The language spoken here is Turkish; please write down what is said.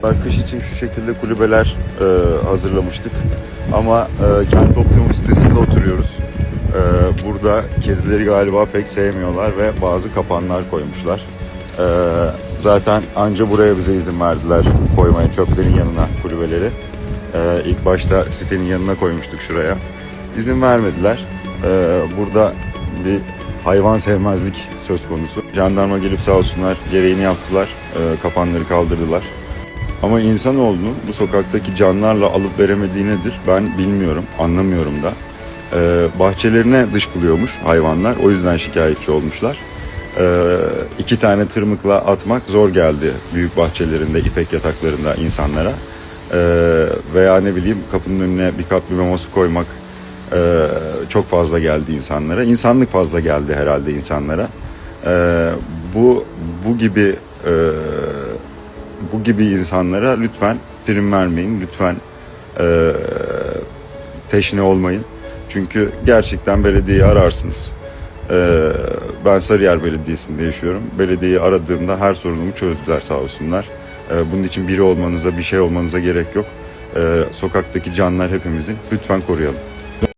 Kış için şu şekilde kulübeler e, hazırlamıştık. Ama e, Kent Optimum sitesinde oturuyoruz. E, burada kedileri galiba pek sevmiyorlar ve bazı kapanlar koymuşlar. E, zaten anca buraya bize izin verdiler koymaya çöplerin yanına kulübeleri. E, ilk başta sitenin yanına koymuştuk şuraya. İzin vermediler. E, burada bir hayvan sevmezlik söz konusu. Jandarma gelip sağ olsunlar gereğini yaptılar. E, kapanları kaldırdılar. Ama insanoğlunun bu sokaktaki canlarla alıp veremediği nedir ben bilmiyorum, anlamıyorum da. Ee, bahçelerine dışkılıyormuş hayvanlar, o yüzden şikayetçi olmuşlar. Ee, iki tane tırmıkla atmak zor geldi büyük bahçelerinde, ipek yataklarında insanlara. Ee, veya ne bileyim kapının önüne bir kap limon su koymak e, çok fazla geldi insanlara. İnsanlık fazla geldi herhalde insanlara. Ee, bu bu gibi e, bu gibi insanlara lütfen prim vermeyin. Lütfen e, teşne olmayın. Çünkü gerçekten belediyeyi ararsınız. E, ben Sarıyer Belediyesi'nde yaşıyorum. Belediyeyi aradığımda her sorunumu çözdüler sağ olsunlar. E, bunun için biri olmanıza, bir şey olmanıza gerek yok. E, sokaktaki canlar hepimizin. Lütfen koruyalım.